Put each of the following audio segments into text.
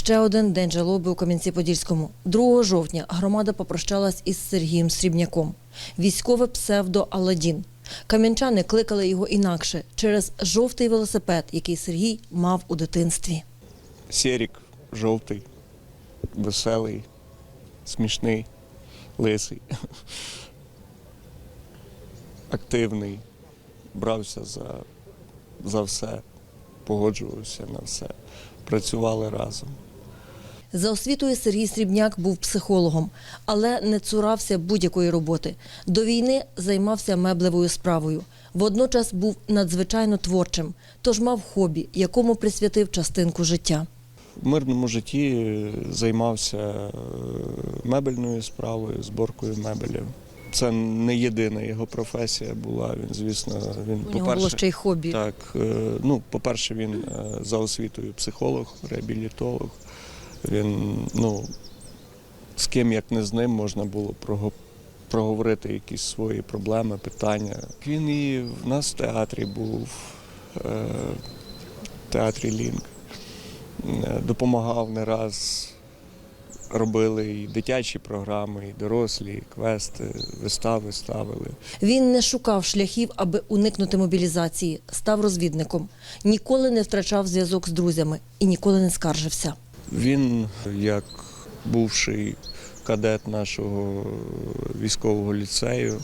Ще один день жалоби у Кам'янці-Подільському. 2 жовтня громада попрощалась із Сергієм Срібняком. Військове псевдо Аладдін. Кам'янчани кликали його інакше через жовтий велосипед, який Сергій мав у дитинстві. Серік жовтий, веселий, смішний, лисий, активний, брався за, за все, погоджувався на все, працювали разом. За освітою Сергій Срібняк був психологом, але не цурався будь-якої роботи. До війни займався меблевою справою. Водночас був надзвичайно творчим, тож мав хобі, якому присвятив частинку життя. В мирному житті е, займався е, мебельною справою, зборкою мебелів. Це не єдина його професія була. Він, звісно, він У нього було ще й хобі. Так, е, ну, по-перше, він за освітою психолог, реабілітолог. Він, ну, з ким як не з ним можна було проговорити якісь свої проблеми, питання. Він і в нас в театрі був, е, в театрі Лінк. Е, Допомагав не раз. Робили і дитячі програми, і дорослі, і квести, вистави ставили. Він не шукав шляхів, аби уникнути мобілізації, став розвідником. Ніколи не втрачав зв'язок з друзями і ніколи не скаржився. Він, як бувший кадет нашого військового ліцею,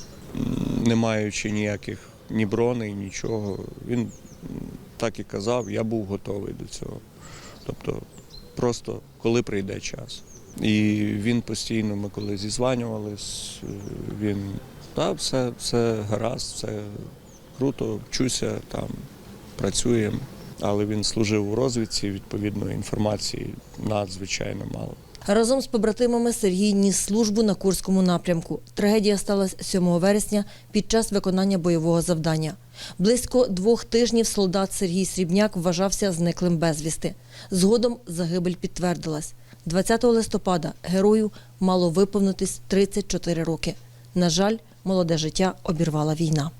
не маючи ніяких ні броней, нічого, він так і казав, я був готовий до цього. Тобто, просто коли прийде час. І він постійно, ми коли зізванювались, він та все, все гаразд, все круто, вчуся там, працюємо. Але він служив у розвідці, відповідно, інформації надзвичайно мало. Разом з побратимами Сергій ніс службу на Курському напрямку. Трагедія сталася 7 вересня під час виконання бойового завдання. Близько двох тижнів солдат Сергій Срібняк вважався зниклим безвісти. Згодом загибель підтвердилась. 20 листопада герою мало виповнитись 34 роки. На жаль, молоде життя обірвала війна.